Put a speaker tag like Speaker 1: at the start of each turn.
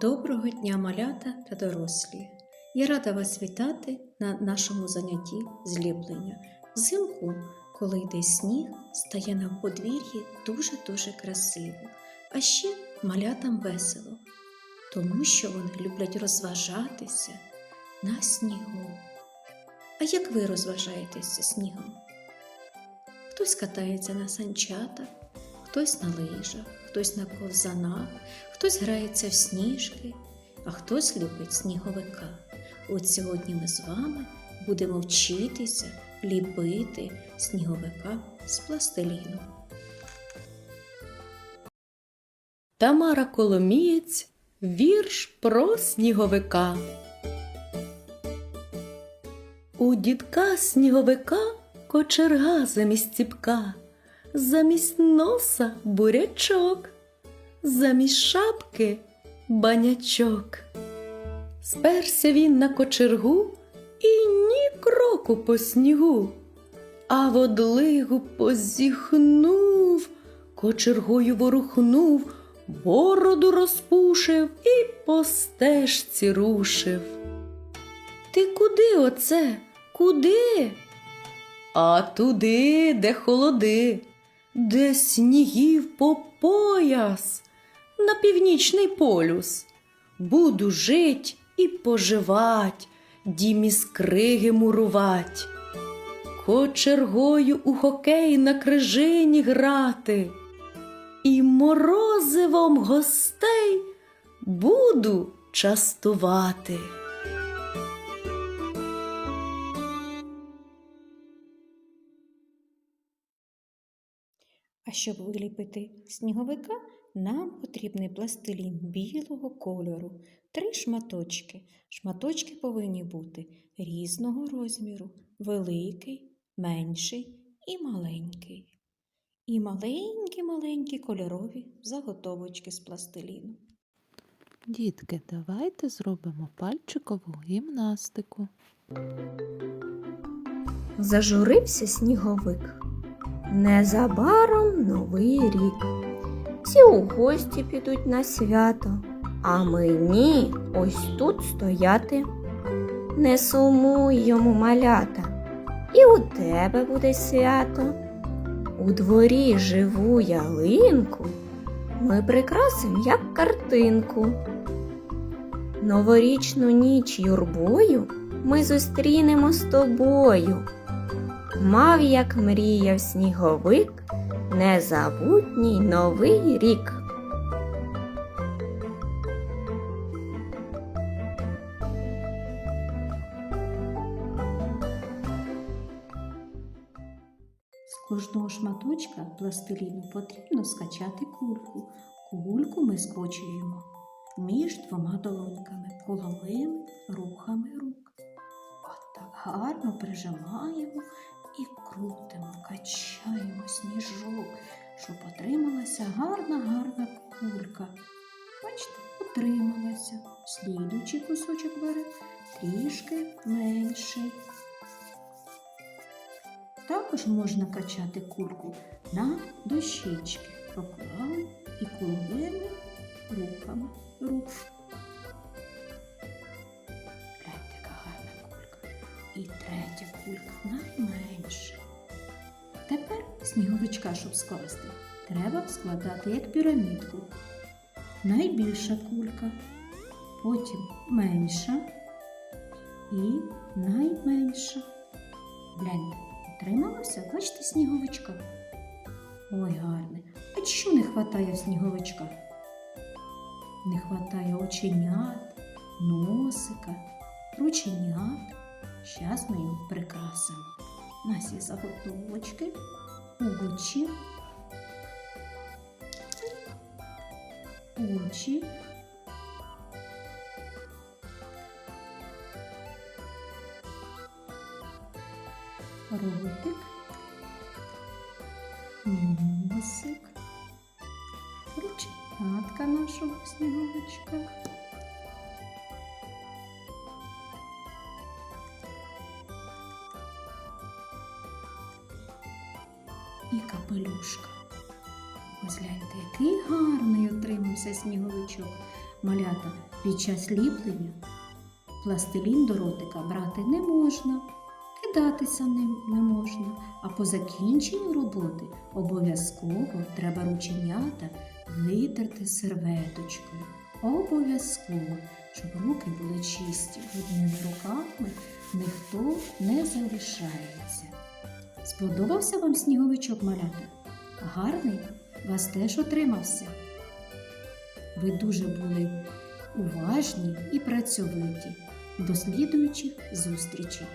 Speaker 1: Доброго дня, малята та дорослі! Я рада вас вітати на нашому занятті зліплення. Взимку, коли йде сніг, стає на подвір'ї дуже-дуже красиво, а ще малятам весело, тому що вони люблять розважатися на снігу. А як ви розважаєтеся снігом? Хтось катається на санчатах, хтось на лижах, хтось на ковзанах, хтось грається в сніжки, а хтось любить сніговика. От сьогодні ми з вами будемо вчитися ліпити сніговика з пластиліну.
Speaker 2: Тамара Коломієць Вірш про сніговика. У дідка сніговика кочерга замість ціпка, замість носа бурячок, замість шапки банячок. Сперся він на кочергу і ні кроку по снігу, а водлигу позіхнув, кочергою ворухнув, бороду розпушив і по стежці рушив. Ти куди оце? Куди? А туди, де холоди, де снігів по пояс, на північний полюс. Буду жить і поживать, дім із криги мурувать, кочергою у хокей на крижині грати, і морозивом гостей буду частувати.
Speaker 1: А щоб виліпити сніговика, нам потрібний пластилін білого кольору, три шматочки. Шматочки повинні бути різного розміру, великий, менший і маленький. І маленькі-маленькі кольорові заготовочки з пластиліну.
Speaker 3: Дітки, давайте зробимо пальчикову гімнастику.
Speaker 4: Зажурився сніговик. Незабаром новий рік. Всі у гості підуть на свято, а мені ось тут стояти. Не сумуй йому малята, і у тебе буде свято. У дворі живу ялинку ми прикрасим як картинку. Новорічну ніч юрбою ми зустрінемо з тобою. Мав, як мріяв сніговик, незабутній новий рік.
Speaker 1: З кожного шматочка пластиліну потрібно скачати кульку. Кульку ми скочуємо між двома долоньками коловими рухами рук. От так гарно прижимаємо і крутимо, качаємо сніжок, щоб отрималася гарна-гарна кулька. Бачите, отрималася. Слідуючий кусочок бере трішки менший. Також можна качати кульку на дощечки. Поклали і коловими руками рук. Гляньте, яка гарна кулька. І третя кулька найменша. Тепер сніговичка, щоб скласти, треба складати як пірамідку. Найбільша кулька, потім менша і найменша. Гляньте, отрималося, бачите, сніговичка. Ой, гарне. А що не в сніговичка? Не вистачає оченят, носика, рученят. Зараз ми його прикрасимо. У нас є заготовочки, очі, очі. Ротик, носик, ручатка нашого сніговичка. І капелюшка. Ось гляньте, який гарний отримався сніговичок. Малята, Під час ліплення пластилін до ротика брати не можна, кидатися ним не можна, а по закінченню роботи обов'язково треба рученята витерти серветочкою. Обов'язково, щоб руки були чисті. Одними руками ніхто не залишається. Сподобався вам сніговичок малята? Гарний? Вас теж отримався. Ви дуже були уважні і працьовиті. До слідуючих зустрічей!